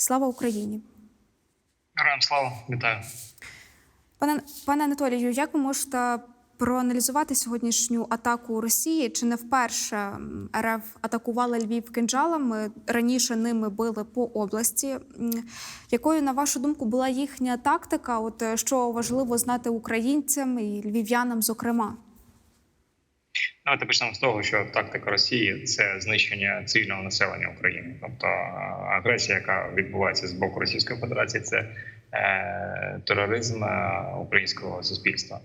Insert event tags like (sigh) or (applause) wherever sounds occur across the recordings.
Слава Україні! Героям слава, вітаю. Пане пане Анатолію, як ви можете проаналізувати сьогоднішню атаку Росії? Чи не вперше РФ атакувала Львів кинджалами? Раніше ними били по області. Якою, на вашу думку, була їхня тактика? От е, що важливо знати українцям і львів'янам, зокрема? Давайте почнемо з того, що тактика Росії це знищення цивільного населення України, тобто е, агресія, яка відбувається з боку Російської Федерації, це е, тероризм е, українського суспільства.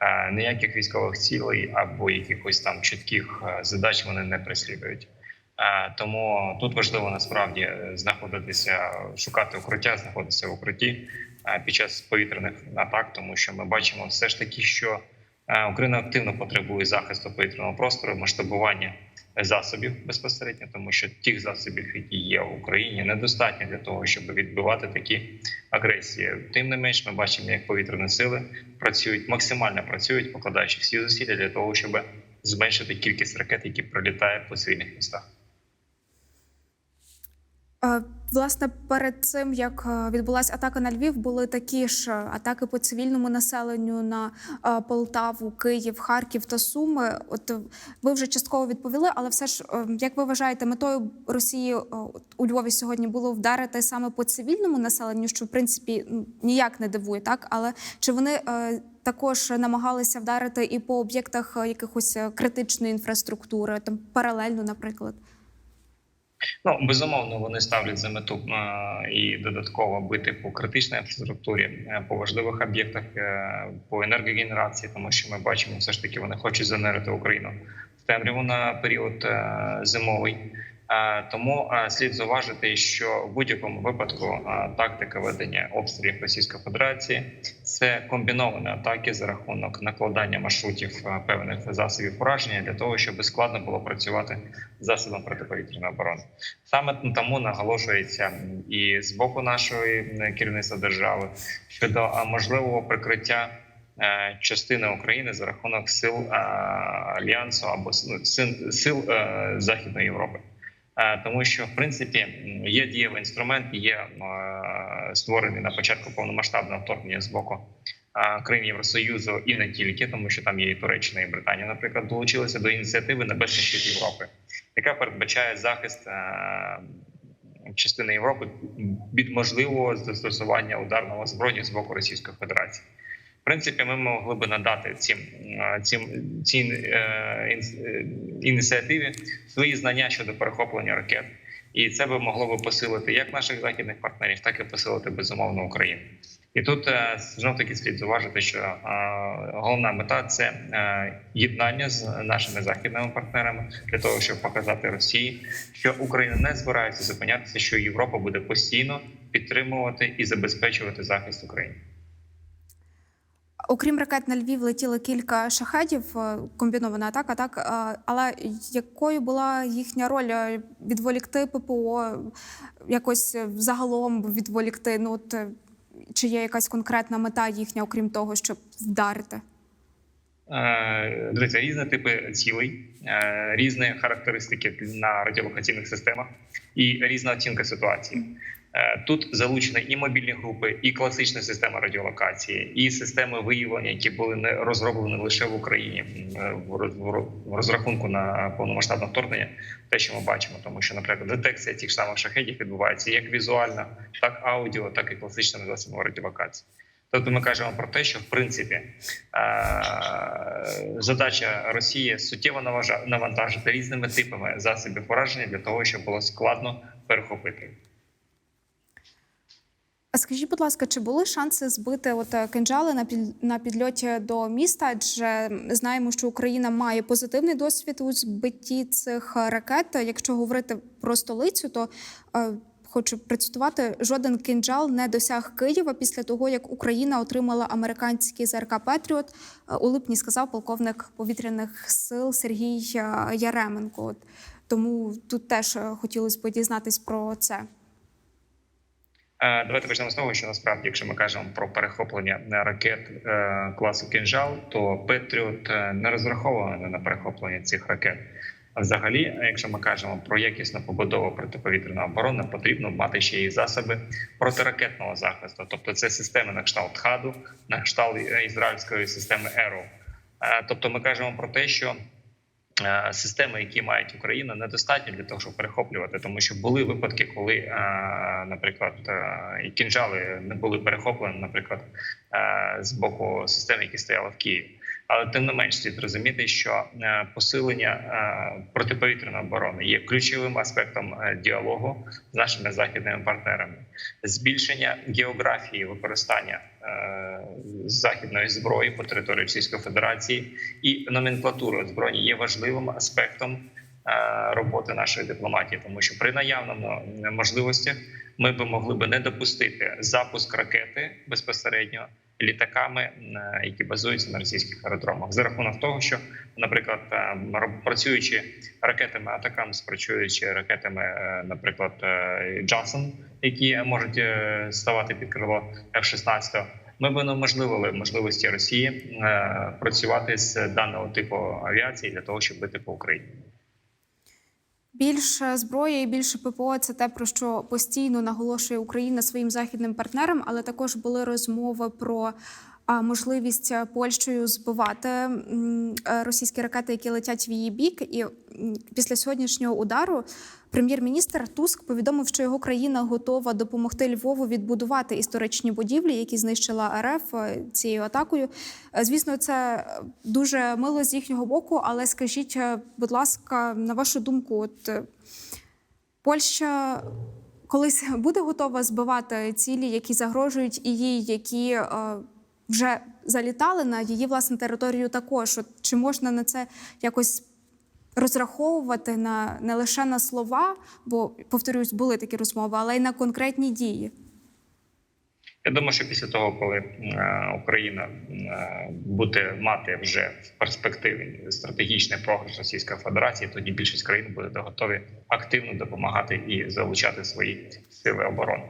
Е, ніяких військових цілей або якихось там чітких е, задач вони не переслідують. Е, тому тут важливо насправді знаходитися, шукати укриття, знаходитися в укритті е, під час повітряних атак, тому що ми бачимо все ж таки, що Україна активно потребує захисту повітряного простору, масштабування засобів безпосередньо, тому що тих засобів, які є в Україні, недостатньо для того, щоб відбивати такі агресії. Тим не менш, ми бачимо, як повітряні сили працюють максимально працюють, покладаючи всі зусилля для того, щоб зменшити кількість ракет, які прилітають по цивільних містах. Власне, перед цим як е, відбулася атака на Львів, були такі ж е, атаки по цивільному населенню на е, Полтаву, Київ, Харків та Суми. От ви вже частково відповіли, але все ж, як ви вважаєте, метою Росії у Львові сьогодні було вдарити саме по цивільному населенню, що в принципі ніяк не дивує, так але чи вони також намагалися вдарити і по об'єктах якихось критичної інфраструктури, там паралельно, наприклад? Ну безумовно, вони ставлять за мету е, і додатково бити по критичній інфраструктурі, е, по важливих об'єктах, е, по енергогенерації, тому що ми бачимо, все ж таки вони хочуть занерити Україну в темряву на період зимовий. Е, Тому е, слід зауважити, що в будь-якому випадку е, тактика ведення обстрілів Російської Федерації це комбіновані атаки за рахунок накладання маршрутів певних засобів ураження для того, щоб складно було працювати засобом протиповітряної оборони. Саме тому наголошується і з боку нашої керівництва держави щодо можливого прикриття частини України за рахунок сил альянсу або ну, сил, Західної Європи. Е, Тому що в принципі є дієвий інструмент, є е, створений на початку повномасштабного вторгнення з боку е, країн Євросоюзу і не тільки, тому що там є і Туреччина, і Британія, наприклад, долучилися до ініціативи Небесний щит Європи, яка передбачає захист частини Європи від можливого застосування ударного зброї з боку Російської Федерації. Принципі, ми могли би надати цим цим цій е, е, ініціативі свої знання щодо перехоплення ракет, і це би могло би посилити як наших західних партнерів, так і посилити безумовно Україну. І тут е, знов таки слід зауважити, що головна мета це єднання з нашими західними партнерами для того, щоб показати Росії, що Україна не збирається зупинятися, що Європа буде постійно підтримувати і забезпечувати захист України. Окрім ракет на Львів летіли кілька шахедів, е, комбінована атака, так е, але якою була їхня роль Е, відволікти ППО, якось загалом відволікти? Ну от чи є якась конкретна мета їхня, окрім того, щоб вдарити? Дивіться, різні типи цілей, різні характеристики на радіолокаційних системах і різна оцінка ситуації. Е, Тут залучені і мобільні групи, і класична система радіолокації, і системи виявлення, які були не розроблені лише в Україні в роз- в ро- в розрахунку на повномасштабне вторгнення. Те, що ми бачимо, тому що, наприклад, детекція тих самих шахедів відбувається як візуально, так аудіо, так і класичними засобами радіолокації. Тобто ми кажемо про те, що в принципі е, задача Росії суттєво навантажити різними типами засобів ураження для того, щоб було складно перехопити. А скажіть, будь ласка, чи були шанси збити от е, кинджали на під на підльоті до міста? Адже знаємо, що Україна має позитивний досвід у збитті цих ракет. Якщо говорити про столицю, то е, хочу процитувати: жоден кинджал не досяг Києва після того, як Україна отримала американський ЗРК Петріот. Е, У липні сказав полковник повітряних сил Сергій е, Яременко. От тому тут теж хотілося б дізнатись про це. Е, Давайте почнемо з того, що насправді, якщо ми кажемо про перехоплення ракет е, класу «Кинжал», то Петріот е, не розрахований на перехоплення цих ракет. А взагалі, якщо ми кажемо про якісну побудову протиповітряної оборони, потрібно мати ще й засоби протиракетного захисту, тобто це системи на кшталт ХАДу, на кшталт е, ізраїльської системи ЕРО. Е, Тобто, ми кажемо про те, що е, системи, які мають Україна, недостатньо для того, щоб перехоплювати, тому що були випадки, коли, е, наприклад, е, і кінжали не були перехоплені, наприклад, е, з боку системи, які стояли в Києві. Але тим не менш слід розуміти, що е, посилення е, протиповітряної оборони є ключовим аспектом е, діалогу з нашими західними партнерами. Збільшення географії використання західної зброї по території Російської Федерації і номенклатури озброєння є важливим аспектом роботи нашої дипломатії, тому що при наявному можливостях ми би могли би не допустити запуск ракети безпосередньо літаками, е, які базуються на російських аеродромах, за рахунок того, що, наприклад, е, працюючи ракетами атакам, працюючи ракетами, е, наприклад, Джонсон, які можуть ставати під крило F-16, ми б унеможливили можливості Росії працювати з даного типу авіації для того, щоб бити по Україні. Більше зброї і більше ППО це те, про що постійно наголошує Україна своїм західним партнерам, але також були розмови про можливість Польщею збивати е, російські ракети, які летять в її бік. І після сьогоднішнього удару прем'єр-міністр Туск повідомив, що його країна готова допомогти Львову відбудувати історичні будівлі, які знищила РФ е, цією атакою. Е, Звісно, це дуже мило з їхнього боку, але скажіть, е, будь ласка, на вашу думку, от Польща колись буде готова збивати цілі, які загрожують і їй, які вже залітали на її власну територію також. От, чи можна на це якось розраховувати на не лише на слова, бо повторюсь, були такі розмови, але й на конкретні дії? Я думаю, що після того, коли е, Україна е, буде мати вже в перспективі стратегічний прогрес Російської Федерації, тоді більшість країн буде готові активно допомагати і залучати свої сили оборони.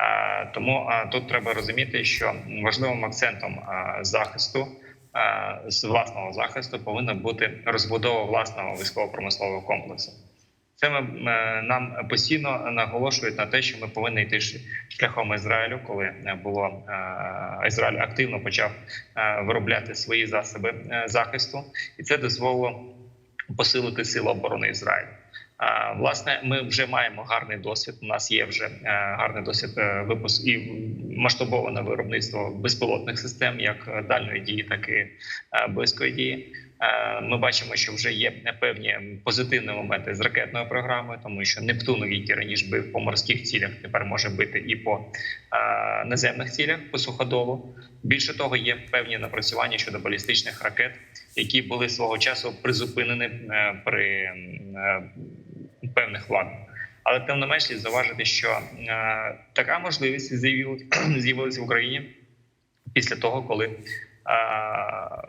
Е, Тому тут треба розуміти, що важливим акцентом захисту з власного захисту повинна бути розбудова власного військово-промислового комплексу. Це ми, е, нам постійно наголошують на те, що ми повинні йти шляхом Ізраїлю, коли е, було е, Ізраїль активно почав е, виробляти свої засоби е, захисту, і це дозволило посилити сили оборони Ізраїлю. Власне, ми вже маємо гарний досвід. У нас є вже е, гарний досвід е, випуск і масштабоване виробництво безпілотних систем, як дальної дії, так і е, близької дії. Ми бачимо, що вже є певні позитивні моменти з ракетною програмою, тому що Нептун, який раніше бив по морських цілях, тепер може бити і по наземних цілях по суходолу. Більше того, є певні напрацювання щодо балістичних ракет, які були свого часу призупинені при певних владах. Але тим не менш слід зауважити, що е, така можливість з'явилася (clears throat) в Україні після того, коли е,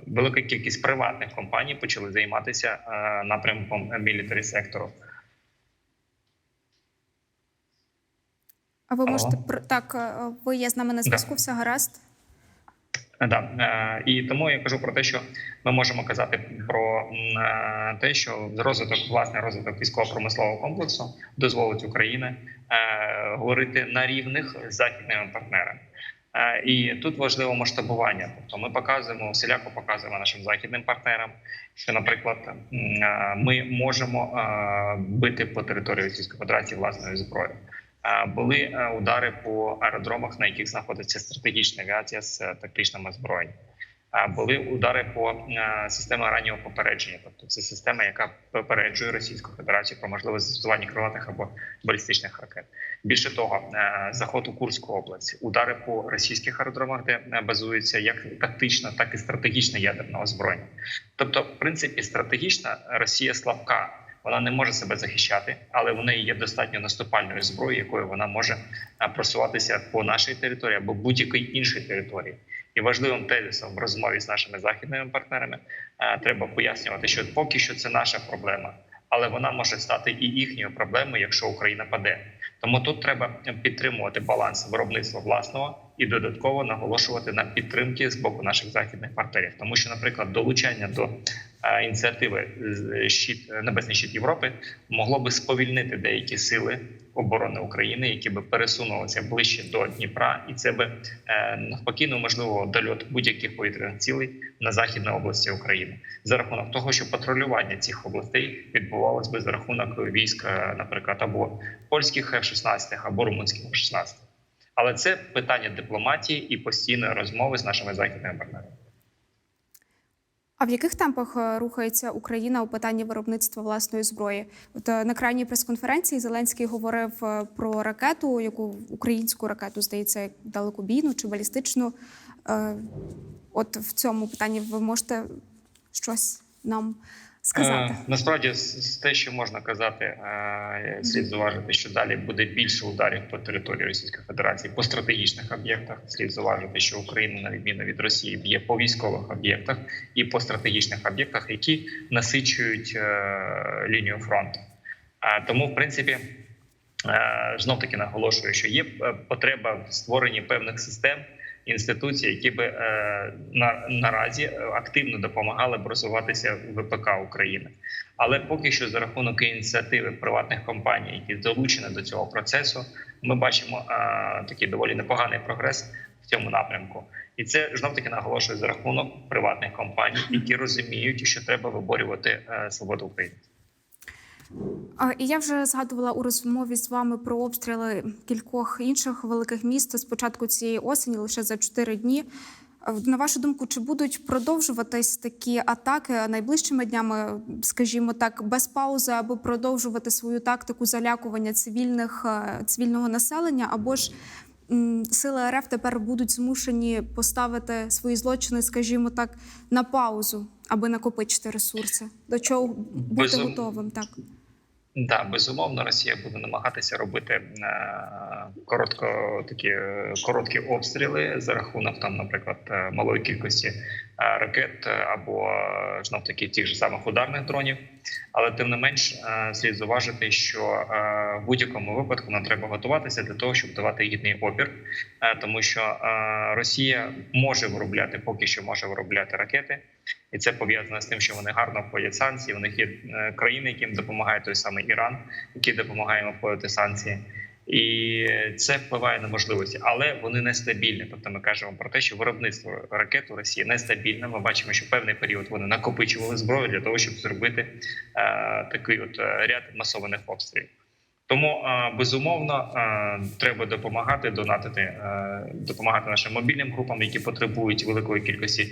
велика кількість приватних компаній почали займатися е, напрямком мілітарі сектору. А ви можете так, е, ви є з нами на зв'язку, все гаразд? Да. Е, І тому я кажу про те, що ми можемо казати про е, те, що розвиток, власне, розвиток військово-промислового комплексу дозволить Україні е, говорити на рівних з західними партнерами. І тут важливо масштабування. Тобто, ми показуємо всіляко показуємо нашим західним партнерам, що, наприклад, ми можемо бити по території Російської Федерації власною зброєю. Були е, удари по аеродромах, на яких знаходиться стратегічна авіація з е, тактичним озброєнням. Були удари по е, системі раннього попередження, тобто це система, яка попереджує Російську Федерацію про можливість застосування крилатих або балістичних ракет. Більше того, заход у Курську область, удари по російських аеродромах, де базується як тактичне, так і стратегічне ядерне озброєння. Тобто, в принципі, стратегічна Росія слабка. Вона не може себе захищати, але в неї є достатньо наступальної зброї, якою вона може просуватися по нашій території або будь-якій іншій території. І важливим тезисом в розмові з нашими західними партнерами треба пояснювати, що поки що це наша проблема, але вона може стати і їхньою проблемою, якщо Україна паде. Тому тут треба підтримувати баланс виробництва власного і додатково наголошувати на підтримки з боку наших західних партнерів, тому що, наприклад, долучання до ініціативи з- щит небесний щит Європи могло би сповільнити деякі сили оборони України, які би пересунулися ближче до Дніпра, і це би е, навпаки неможливо дольот будь-яких повітряних цілей на західній області України за рахунок того, що патрулювання цих областей відбувалось би за рахунок військ, е, наприклад, або польських F-16, або румунських F-16. Але це питання дипломатії і постійної розмови з нашими західними партнерами. А в яких темпах е, рухається Україна у питанні виробництва власної зброї? От е, на крайній прес-конференції Зеленський говорив е, про ракету, яку українську ракету здається далекобійну чи балістичну. От в цьому питанні ви можете щось нам сказати? Е, насправді, те, що можна казати, е, слід зауважити, що далі буде більше ударів по території Російської Федерації по стратегічних об'єктах. Слід зауважити, що Україна, на відміну від Росії, б'є по військових об'єктах і по стратегічних об'єктах, які насичують е, лінію фронту. Тому, в принципі, знов таки наголошую, що є потреба в створенні певних систем. Інституцій, які би е, на наразі активно допомагали б розвиватися ВПК України, але поки що за рахунок ініціативи приватних компаній, які долучені до цього процесу, ми бачимо е, такий доволі непоганий прогрес в цьому напрямку, і це знов таки наголошує за рахунок приватних компаній, які розуміють, що треба виборювати е, свободу України. І я вже згадувала у розмові з вами про обстріли кількох інших великих міст з початку цієї осені, лише за чотири дні. Е, На вашу думку, чи будуть продовжуватись такі атаки найближчими днями, скажімо так, без паузи, аби продовжувати свою тактику залякування цивільних е, цивільного населення, або ж сили РФ тепер будуть змушені поставити свої злочини, скажімо так, на паузу, аби накопичити ресурси? До чого бути Безум- готовим? Так. Да, безумовно, Росія буде намагатися робити е, коротко такі е, короткі обстріли за рахунок там, наприклад, е, малої кількості е, ракет або знов таки тих же самих ударних дронів. Але тим не менш е, слід зауважити, що е, в будь-якому випадку нам треба готуватися для того, щоб давати гідний опір, е, тому що е, Росія може виробляти поки що може виробляти ракети. І це пов'язано з тим, що вони гарно входять санкції. У них є е, країни, яким допомагає той самий Іран, який допомагає їм входити санкції, і це впливає на можливості, але вони нестабільні. Тобто, ми кажемо про те, що виробництво ракет у Росії нестабільне. Ми бачимо, що певний період вони накопичували зброю для того, щоб зробити е, такий от е, ряд масованих обстрілів. Тому е, безумовно е, треба допомагати донатити, е, допомагати нашим мобільним групам, які потребують великої кількості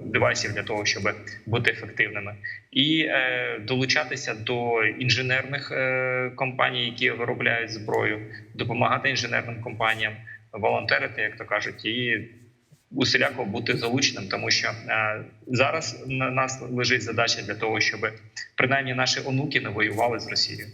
девайсів для того, щоб бути ефективними, і е, долучатися до інженерних е, компаній, які виробляють зброю, допомагати інженерним компаніям, волонтерити, як то кажуть, і усіляко бути залученим, тому що е, зараз на нас лежить задача для того, щоб принаймні наші онуки не воювали з Росією.